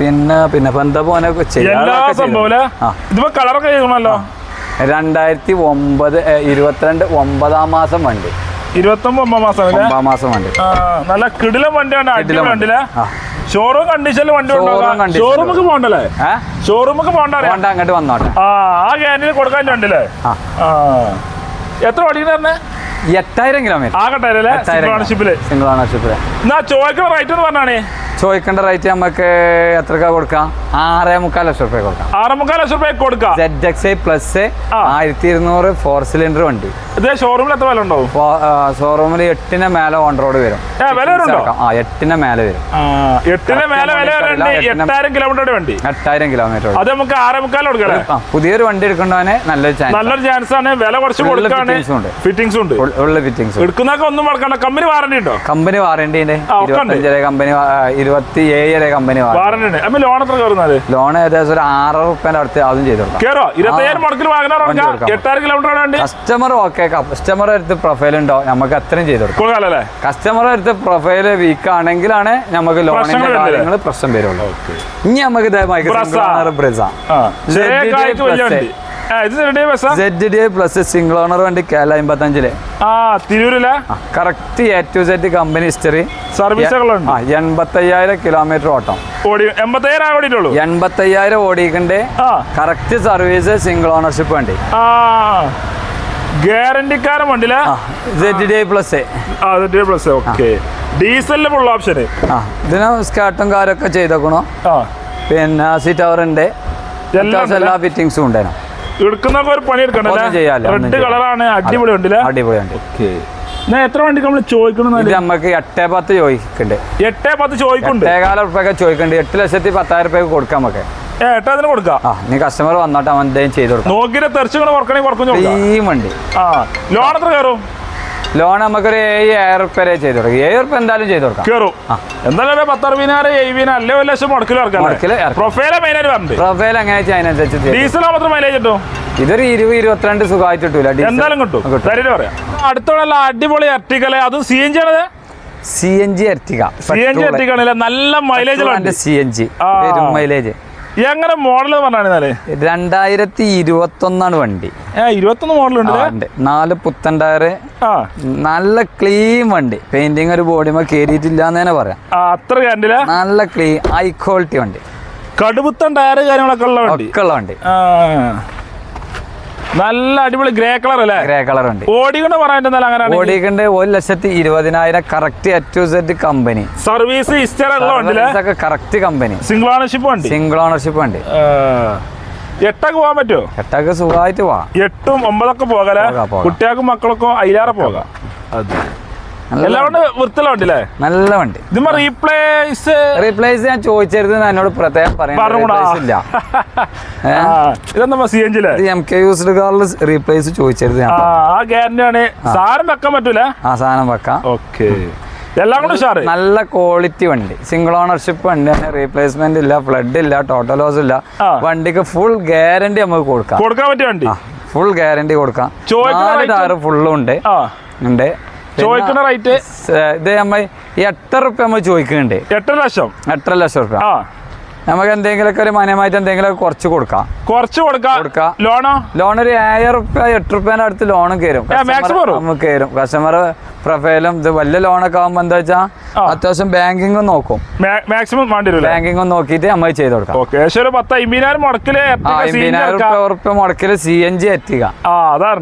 പിന്നെ പിന്നെ എന്താ കളറൊക്കെ ചെയ്യണമല്ലോ രണ്ടായിരത്തി ഒമ്പത് ഇരുപത്തിരണ്ട് ഒമ്പതാം മാസം വണ്ടി. ഇരുപത്തൊമ്പത് ഒമ്പത് മാസം ഒമ്പതാം മാസം വണ്ടി. നല്ല കിടിലം വണ്ടിയാണ്. അടിപൊളി ആ. ഷോറൂം കണ്ടീഷനിൽ വണ്ടി. ഷോറൂമൊക്കെ പോകണ്ടല്ലേ? ഏ? ഷോറൂമൊക്കെ പോകണ്ട അങ്ങോട്ട് വന്നോട്ടെ. ആ ആ ഗ്യാരണ്ടിയിൽ കൊടുക്കാൻ ഉണ്ടല്ലേ എത്ര ഓടിക്കുന്ന എട്ടായിരം കിലോമീറ്റർ ആകട്ടെ സിംഗിൾ ഓണർഷിപ്പിൽ സിംഗിൾ ഓണർഷിപ്പിൽ എന്നാ ചോദിക്കുന്ന റേറ്റ് എന്ന് പറഞ്ഞാണേ. ചോദിക്കേണ്ട റേറ്റ് നമുക്ക് എത്രക്ക കൊടുക്കാം? ആറേ മുക്കാൽ ലക്ഷം റുപ്യ കൊടുക്കാം. ആറേമുക്കാൽ ലക്ഷം രൂപ കൊടുക്കാം? Z X I plus. ആയിരത്തി ഇരുന്നൂറ് ഫോർ സിലിണ്ടർ വണ്ടി. ഇത് ഷോറൂമിൽ എത്ര വില ഉണ്ടാവും? ഷോറൂമിൽ എട്ടിന് മേലെ ഓൺ റോഡ് വരും? ആ എട്ടിന് മേലെ വരും. എട്ടിന് മേലെ വില എട്ടായിരം കിലോമീറ്റർ വണ്ടി. എട്ടായിരം കിലോമീറ്റർ അത് നമുക്ക് ആറേ മുക്കാൽ കൊടുക്കണം? പുതിയൊരു വണ്ടി എടുക്കേണ്ടവനെ നല്ലൊരു ചാൻസ് നല്ലൊരു ചാൻസ് ആണ്. വില കുറച്ച് കൊടുക്കാണ്. ഫിറ്റിംഗ്സ് ഉണ്ട്. ഉള്ള ഫിറ്റിംഗ്സ് എടുക്കുന്നൊക്കെ ഒന്നും കമ്പനി വാറണ്ടി ഉണ്ടോ? കമ്പനി വാറണ്ടി ഉണ്ട്. കമ്പനി ഇരുപത്തി ഏഴര കമ്പനി അപ്പൊ ലോൺ എത്ര കയറുന്നത് ലോൺ ഏകദേശം ഒരു ആറര റുപ്യന്റെ അടുത്ത് അതും ചെയ്തു കൊടുക്കാം. കസ്റ്റമർ ഓക്കെ കസ്റ്റമർ അടുത്ത് പ്രൊഫൈൽ ഉണ്ടോ? നമുക്ക് അത്രയും ചെയ്തു കൊടുക്കാം കസ്റ്റമർ അടുത്ത് പ്രൊഫൈൽ വീക്ക് ആണെങ്കിലാണ് നമുക്ക് ലോണിന്റെ. കാര്യങ്ങൾ പ്രശ്നം വരുള്ളൂ. ഇനി നമുക്ക്. ബ്രസ. ഇത് ഡി പ്ലസ് സിംഗിൾ ഓണർ വണ്ടി കേരള അമ്പത്തഞ്ചിൽ. തിരൂരിലെ? Correct A to set company history സർവീസുകളുണ്ട് ആ എൺപത്തയ്യായിരം കിലോമീറ്റർ ഓട്ടം. ഓടിയിട്ടുള്ളൂ? എൺപത്തയ്യായിരം ഓടിക്കണ്ടേ കറക്റ്റ് സർവീസ് സിംഗിൾ ഓണർഷിപ്പ് വണ്ടി. ഗ്യാരണ്ടിക്കാരൻ വണ്ടിയിലെ ഡീസലിന് ഫുൾ ഓപ്ഷൻ ഇതിന് സ്കാട്ടും കാരൊക്കെ ചെയ്തേക്കണോ. പിന്നെ സീറ്റ് അവർ ഉണ്ട്. എല്ലാ ഫിറ്റിങ്സും ഉണ്ടായിരുന്നു എടുക്കുന്നൊക്കെ ഒരു പണി എടുക്കണ്ടല്ലേ റെഡ് കളറാണ് അടിപൊളി ഉണ്ടല്ലേ അടിപൊളി വണ്ടി ഞാൻ എത്ര വണ്ടിക്ക് നമ്മൾ ചോദിക്കണം നമുക്ക് എട്ടേ പത്ത് ചോദിക്കുന്നുണ്ട് എട്ടേ പത്ത് ചോദിക്കുന്നുണ്ട്. ഏകാല ഉറുപ്പൊക്കെ ചോദിക്കുന്നുണ്ട് എട്ട് ലക്ഷത്തി പത്തായിരം റുപ്യക്ക് കൊടുക്കാം നമുക്ക് ഏട്ടാ എട്ടാതിന് കൊടുക്കാം? ആ നീ കസ്റ്റമർ വന്നോട്ടെ അവൻ എന്തെങ്കിലും ചെയ്ത് കൊടുക്കും. നോക്കിയിട്ട് തെറിച്ചുകൊണ്ട് കുറക്കണമെങ്കിൽ കുറക്കും ഈ വണ്ടി. ആ ലോൺ എത്ര കയറും? ലോൺ നമുക്കൊരു ഏഴ് ഏഴ് റുപ്യ വരെ ചെയ്ത് കൊടുക്കാം. ഏഴ് റുപ്യ എന്തായാലും ചെയ്ത് കൊടുക്കാം. കയറും. എന്തായാലും പത്തറുപതിനായിരം എഴുപതിനായിരം അല്ലേ? ഒരു ലക്ഷം മുടക്കിൽ മുടക്കിൽ ഇറക്കാം. പ്രൊഫൈലെ മെയിനായിട്ട് പറഞ്ഞിട്ട് പ്രൊഫൈൽ എങ്ങനെ അതിനനുസരിച്ച്. ഡീസൽ മാത്രം മൈലേജ് കിട്ടും? ഇതൊരു ഇരുപത് ഇരുപത്തിരണ്ട് സുഖമായിട്ട് കിട്ടൂല. എന്തായാലും കിട്ടും. കിട്ടും. പറയാം. അടുത്തുള്ള അടിപൊളി അർട്ടിക്കൽ അത് സി എൻ ജി ആണ് C N G Ertiga C N G അർട്ടിക്കാണല്ലേ നല്ല mileage C N G mileage എങ്ങനെ മോഡൽ പറഞ്ഞാലേ രണ്ടായിരത്തി ഇരുപത്തി ഒന്നാണ് വണ്ടി. ഇരുപത്തൊന്ന് മോഡൽ ഉണ്ട് നാല് പുത്തൻ ടയറ് നല്ല ക്ലീൻ വണ്ടി. പെയിന്റിങ് ഒരു ബോഡിമ കയറിയിട്ടില്ല എന്ന് തന്നെ പറയാം. അത്ര കണ്ടില്ല നല്ല ക്ലീൻ ഹൈ ക്വാളിറ്റി വണ്ടി. കടുപ്പത്തൻ ടയർ കാര്യങ്ങളൊക്കെ ഉള്ള വണ്ടി? ഒക്കെ ഉള്ള വണ്ടി. നല്ല അടിപൊളി ഗ്രേ കളർ അല്ലേ? ഗ്രേ കളർ ഉണ്ട് ഓടികണ്ട് പറയാൻ അങ്ങനെ ഓടിക്കണ്ട് ഒരു ലക്ഷത്തി ഇരുപതിനായിരം correct A set company service ഒക്കെ കറക്റ്റ് കമ്പനി സിംഗിൾ ഓണർഷിപ്പ് ഉണ്ട്. സിംഗിൾ ഓണർഷിപ്പ് ഉണ്ട്. എട്ടൊക്കെ പോകാൻ പറ്റുമോ? എട്ടൊക്കെ സുഖമായിട്ട് പോവാം. എട്ടും ഒമ്പതൊക്കെ പോകലേ പോകാം, പോകാം. കുട്ടികൾക്കും മക്കളൊക്കെ അതിലാറെ പോകാം. നല്ല നല്ല വണ്ടി. റീപ്ലേസ് റീപ്ലേസ് ഞാൻ ചോദിച്ചരുത് എന്നോട് പ്രത്യേകം പറയാനില്ല റീപ്ലേസ് യൂസ്ഡ് കാറിൽ ചോദിച്ചരുത് സാരം വെക്കാൻ പറ്റൂല? ആ സാധനം വെക്കാം. ഓക്കെ. എല്ലാം കൊണ്ട് ഉഷാറ്? നല്ല ക്വാളിറ്റി വണ്ടി. സിംഗിൾ ഓണർഷിപ്പ് വണ്ടി തന്നെ. റീപ്ലേസ്മെന്റ് ഇല്ല ഫ്ലഡ് ഇല്ല ടോട്ടൽ ലോസ് ഇല്ല. വണ്ടിക്ക് ഫുൾ ഗ്യാരണ്ടി നമുക്ക് കൊടുക്കാം. കൊടുക്കാൻ പറ്റിയ വണ്ടി? ഫുൾ ഗ്യാരണ്ടി കൊടുക്കാം. നാല്? ടയർ ഫുള്ളും ഉണ്ട്. ഉണ്ട്. ചോദിക്കുന്ന റേറ്റ് ഇത് നമ്മൾ എട്ടര റുപ്യ നമ്മൾ ചോദിക്കുന്നുണ്ട്. എട്ടര ലക്ഷം? എട്ടര ലക്ഷം റുപ്യ. നമുക്ക് എന്തെങ്കിലുമൊക്കെ ഒരു മനമായിട്ട് എന്തെങ്കിലുമൊക്കെ കുറച്ച് കൊടുക്കാം. കുറച്ച് കൊടുക്കാം. ലോണോ? ലോൺ ഒരു ഏഴായിരം റുപ്യ എട്ട് റുപ്യേന്റെ അടുത്ത് ലോണും കയറും. നമുക്ക് കയറും. കസ്റ്റമർ പ്രൊഫൈലും ഇത് വലിയ ലോണൊക്കെ ആകുമ്പോൾ എന്താ വെച്ചാൽ അത്യാവശ്യം ബാങ്കിങ്ങും നോക്കും. മാക്സിമം ബാങ്കിങ്ങും നോക്കിയിട്ട് നമ്മൾ ചെയ്ത് കൊടുക്കാം. മുടക്കിൽ സി എൻ ജി എത്തിക്കുക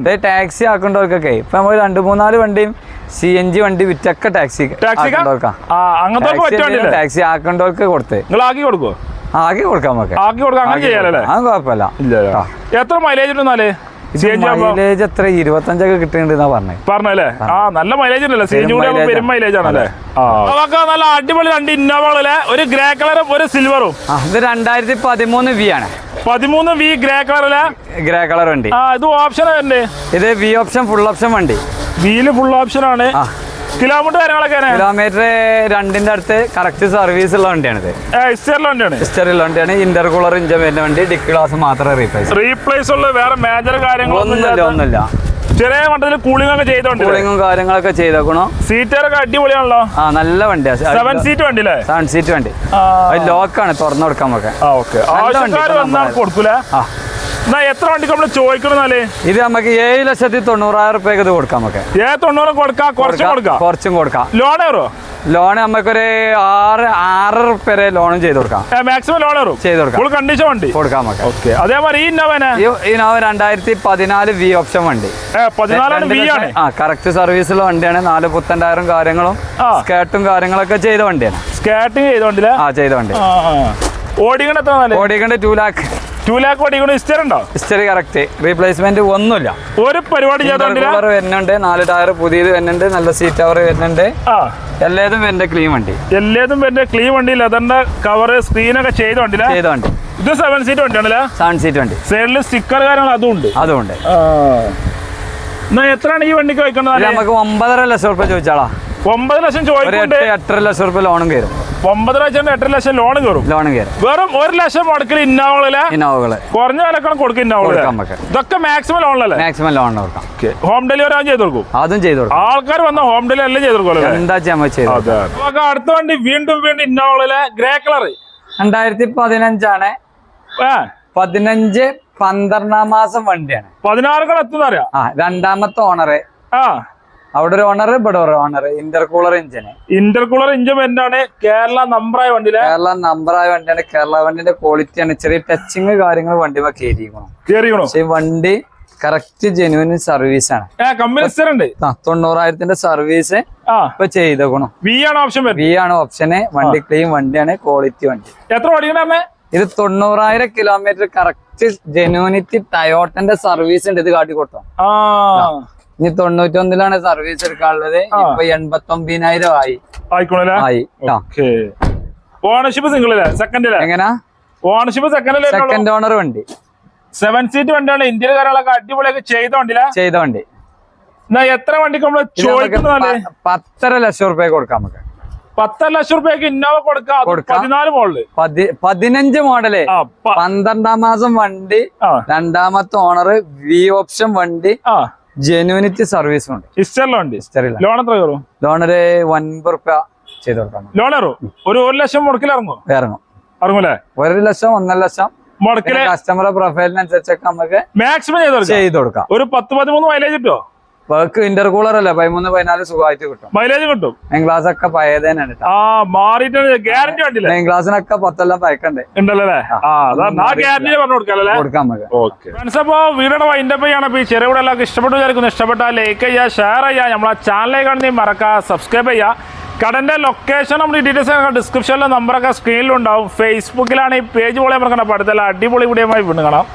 ഇത് ടാക്സി ആക്കേണ്ടവർക്കൊക്കെ ഇപ്പൊ നമ്മൾ രണ്ട് മൂന്നാൽ വണ്ടിയും സി എൻ ജി വണ്ടി വിറ്റൊക്കെ ടാക്സി ടാക്സി ആ അങ്ങനത്തെ പറ്റിയ വണ്ടിയില്ലേ ടാക്സി ആക്കേണ്ടവർക്ക് കൊടുത്ത്. നിങ്ങൾ ആക്കി കൊടുക്കോ ആക്കി കൊടുക്കാം നമുക്ക്. ആക്കി കൊടുക്കാം അങ്ങനെ ചെയ്യാലല്ലേ? അത് കുഴപ്പമില്ല. ഇല്ല എത്ര മൈലേജ് ഉണ്ടെന്നാലേ മൈലേജ് എത്ര? ഇരുപത്തഞ്ചൊക്കെ കിട്ടുന്നുണ്ടെന്നാ പറഞ്ഞത് പറഞ്ഞല്ലേ ആ. നല്ല മൈലേജ് ഉണ്ടല്ലോ. സി കൂടെ പെരും മൈലേജ് ആണല്ലേ? അതൊക്കെ നല്ല അടിപൊളി രണ്ട് ഇന്നോവകളെ ഒരു ഗ്രേ കളറും ഒരു സിൽവറും ഇത് രണ്ടായിരത്തി പതിമൂന്ന് വി ആണ്. പതിമൂന്ന് വി ഗ്രേ കളറിലെ ഗ്രേ കളർ വണ്ടി. ആ ഇത് ഓപ്ഷൻ ഉണ്ട് ഇത് വി ഓപ്ഷൻ ഫുൾ ഓപ്ഷൻ വണ്ടി. വീൽ ഫുൾ ഓപ്ഷൻ ആണ്. കിലോമീറ്റർ കാര്യങ്ങളൊക്കെ കിലോമീറ്റർ രണ്ടിന്റെ അടുത്ത് കറക്റ്റ് സർവീസ് ഉള്ള വണ്ടിയാണിത്. വണ്ടിയാണ്. വണ്ടിയാണ്. ഇന്റർകൂളർ കൂളർ വരുന്ന വണ്ടി ഡിക്ക് ഗ്ലാസ് മാത്രമേ റീപ്ലേസ് റീപ്ലേസ് ഉള്ള വേറെ മേജർ കാര്യങ്ങളൊന്നുമില്ല ഒന്നുമില്ല ചെറിയ വണ്ടിയിൽ കൂളിംഗ് ഒക്കെ ചെയ്തോണ്ട് കൂളിംഗും കാര്യങ്ങളൊക്കെ ചെയ്തേക്കണോ. സീറ്ററൊക്കെ അടിപൊളിയാണല്ലോ. ആ നല്ല വണ്ടിയാണ് സെവൻ സീറ്റ് വണ്ടി അല്ലേ സെവൻ സീറ്റ് വണ്ടി. ലോക്കാണ് തുറന്നു കൊടുക്കാൻ നമുക്ക്. കൊടുക്കൂല? എത്ര വണ്ടിക്ക് നമ്മൾ ചോദിക്കണമെന്നാൽ ഇത് നമുക്ക് ഏഴ് ലക്ഷത്തി തൊണ്ണൂറായിരം റുപ്യക്ക് ഇത് കൊടുക്കാം നമുക്ക്. ഏഴ് തൊണ്ണൂറ് കൊടുക്കാം കുറച്ച് കൊടുക്കാം കുറച്ചും കൊടുക്കാം. ലോൺ ഏറോ ലോൺ നമുക്കൊരു ആറ് ആറ് റുപ്യ വരെ ലോണും ചെയ്ത് കൊടുക്കാം. മാക്സിമം ലോൺ ഏറും ചെയ്ത് കൊടുക്കാം. ഫുൾ കണ്ടീഷൻ വണ്ടി? കൊടുക്കാം നമുക്ക്. ഓക്കെ. അതേമാതിരി ഈ ഇന്നോവ ഇന്നോവ രണ്ടായിരത്തി പതിനാല് വി ഓപ്ഷൻ വണ്ടി. ആ കറക്റ്റ് സർവീസുള്ള വണ്ടിയാണ്. നാല് പുത്തൻ ടയറും കാര്യങ്ങളും സ്കേട്ടും സ്കേർട്ടും കാര്യങ്ങളൊക്കെ ചെയ്ത വണ്ടിയാണ്. സ്കാറ്റിംഗ് ചെയ്തോണ്ടില്ല ആ ചെയ്ത വണ്ടി. ഓടിക്കണ്ട ഓടിക്കേണ്ട ടു ലാക്ക് ടു ലാക്ക് ഓടിക്കണ ഹിസ്റ്ററി ഉണ്ടോ? ഹിസ്റ്ററി കറക്റ്റ് റീപ്ലേസ്മെന്റ് ഒന്നുമില്ല. ഒരു പരിപാടി കൂളർ വരുന്നുണ്ട് നാല് ടയർ പുതിയത് വരുന്നുണ്ട് നല്ല സീറ്റ് കവർ വരുന്നുണ്ട്. എല്ലാതും വരുന്നുണ്ട് ക്ലീൻ വണ്ടി. എല്ലാതും പിന്നെ ക്ലീൻ വണ്ടി ലെതറിന്റെ കവറ് സ്ക്രീനൊക്കെ ചെയ്ത വണ്ടി ഇത് സെവൻ സീറ്റ് വണ്ടിയാണല്ലേ സെവൻ സീറ്റ് വണ്ടി. സൈഡിൽ സ്റ്റിക്കർ കാര്യങ്ങൾ അതും ഉണ്ട്. അതുകൊണ്ട് എത്രയാണ് ഈ വണ്ടിക്ക് വയ്ക്കുന്നത് നമുക്ക് ഒമ്പതര ലക്ഷം റുപ്യ ചോദിച്ചാളാ. ഒമ്പത് ലക്ഷം ചോദിക്കുന്നുണ്ട്. എട്ടര ലക്ഷം റുപ്യ ലോണും കയറും. ഒമ്പത് ലക്ഷം എട്ടര ലക്ഷം ലോൺ കയറും. ലോണും കയറും. വെറും ഒരു ലക്ഷം മുടക്കിൽ ഇന്നോവകളെ ഇന്നോവകൾ കുറഞ്ഞ വിലക്കാണ് കൊടുക്കും ഇന്നോവളിലെ ഇതൊക്കെ മാക്സിമം ലോണല്ലേ മാക്സിമം ലോൺ കൊടുക്കാം. ഹോം ഡെലിവറി ആവും ചെയ്ത് കൊടുക്കും. അതും ചെയ്ത് കൊടുക്കും. ആൾക്കാർ വന്ന ഹോം ഡെലിവറി എല്ലാം ചെയ്ത് കൊടുക്കും എന്താ ചെയ്യാൻ ചെയ്തു അടുത്ത വണ്ടി വീണ്ടും വീണ്ടും ഇന്നോവളിലെ ഗ്രേ കളർ രണ്ടായിരത്തി പതിനഞ്ചാണ്. പതിനഞ്ച് പന്ത്രണ്ടാം മാസം വണ്ടിയാണ്. പതിനാറുകൾ എത്തുന്ന അറിയാം ആ രണ്ടാമത്തെ ഓണറ് ആ. അവിടെ ഒരു ഓണർ ഇവിടെ ഒരു ഓണർ ഇന്റർകൂളർ എഞ്ചിന് ഇന്റർകൂളർ എഞ്ചിൻ എന്താണ് കേരള നമ്പറായ വണ്ടിയിലെ. കേരള നമ്പറായ വണ്ടിയാണ്. കേരള വണ്ടിന്റെ ക്വാളിറ്റി ആണ്. ചെറിയ ടച്ചിങ് കാര്യങ്ങൾ വണ്ടി കയറിയിരിക്കണം പക്ഷെ വണ്ടി കറക്റ്റ് ജെനുവിൻ സർവീസ് ആണ്. തൊണ്ണൂറായിരത്തിന്റെ സർവീസ് ഇപ്പൊ ചെയ്തേക്കണം. വി ആണ് ഓപ്ഷൻ വി ആണ് ഓപ്ഷന് വണ്ടി ക്ലീൻ വണ്ടിയാണ് ക്വാളിറ്റി വണ്ടി. എത്ര ഓടിക്കണേ ഇത് തൊണ്ണൂറായിരം കിലോമീറ്റർ കറക്റ്റ് ജെനുവിനിറ്റി ടയോട്ടന്റെ സർവീസ് ഉണ്ട്. ഇത് കാട്ടി കൊടുത്തോ തൊണ്ണൂറ്റി ഒന്നിലാണ് സർവീസ് എടുക്കാനുള്ളത് ഇപ്പൊ എൺപത്തി ഒമ്പതിനായിരം ആയി ഓണർഷിപ്പ് സിംഗിൾ അല്ലേ? സെക്കൻഡിലെ ഓണർഷിപ്പ് സെക്കൻഡിലെ സെക്കൻഡ് ഓണർ വണ്ടി. സെവൻ സീറ്റ് വണ്ടിയാണ്. ഇന്ത്യയിൽ കാര്യങ്ങളൊക്കെ അടിപൊളിയൊക്കെ ചെയ്ത വണ്ടിയില്ല ചെയ്ത വണ്ടി. എത്ര വണ്ടിക്ക് നമ്മൾ ചോദിക്കുന്നത് പത്തര ലക്ഷം റുപ്യ കൊടുക്കാം നമുക്ക്. പത്തര ലക്ഷം റുപ്യക്ക് ഇന്നോവ കൊടുക്കാം. പതിനാല് പതി പതിനഞ്ച് മോഡൽ. പന്ത്രണ്ടാം മാസം വണ്ടി രണ്ടാമത്തെ ഓണർ വി ഓപ്ഷൻ വണ്ടി ജെനുവിനിറ്റി സർവീസും ഉണ്ട്. ഹിസ്റ്ററിലുണ്ട് ലോൺ എത്ര കയറും ലോണൊരു ഒൻപത് റുപ്യ ചെയ്ത് കൊടുക്കണം ലോൺ ഇറങ്ങും ഒരു ഒരു ലക്ഷം മുടക്കിൽ ഇറങ്ങും ഇറങ്ങും. ഇറങ്ങൂലേ? ഒരു ലക്ഷം ഒന്നര ലക്ഷം. മുടക്കിൽ കസ്റ്റമറെ പ്രൊഫൈലിനനുസരിച്ചൊക്കെ നമുക്ക് മാക്സിമം ചെയ്ത് കൊടുക്കാം. ചെയ്ത് കൊടുക്കാം. ഒരു പത്ത് പതിമൂന്ന് മൈലേജ് കിട്ടുമോ വർക്ക് ഇന്റർകൂളർ അല്ല പതിമൂന്ന് പതിനാല് സുഖമായിട്ട് കിട്ടും. മൈലേജ് കിട്ടും? മെയിൻ ക്ലാസ് ഒക്കെ പഴയതേനാണ് ഗ്യാരണ്ടി വണ്ടിയില്ലേ മെയിൻ ഗ്ലാസിനൊക്കെ പത്തെല്ലാം പയക്കണ്ടേ. ഉണ്ടല്ലോ അല്ലേ ആ അതാ ഗ്യാരണ്ടി പറഞ്ഞു കൊടുക്കാല്ലേ കൊടുക്കാം നമുക്ക്. ഓക്കെ അപ്പോൾ വീഡിയോയുടെ വൈൻഡപ്പ് ചെയ്യണം. ഈ വീഡിയോ എല്ലാവർക്കും ഇഷ്ടപ്പെട്ടു വിചാരിക്കുന്നു. ഇഷ്ടപ്പെട്ടാൽ ലൈക്ക് ചെയ്യുക ഷെയർ ചെയ്യുക. നമ്മളെ ചാനലേ കാണുന്ന മറക്കുക സബ്സ്ക്രൈബ് ചെയ്യുക. കടന്റെ ലൊക്കേഷൻ നമ്മുടെ ഡീറ്റെയിൽസ് ഒക്കെ ഡിസ്ക്രിപ്ഷനിലെ നമ്പറൊക്കെ സ്ക്രീനിലുണ്ടാവും ഫേസ്ബുക്കിലാണ് ഈ പേജ് പോലെ മറക്കണം അപ്പോൾ അടുത്തുള്ള അടിപൊളി വീഡിയോ വീണ്ടും കാണാം.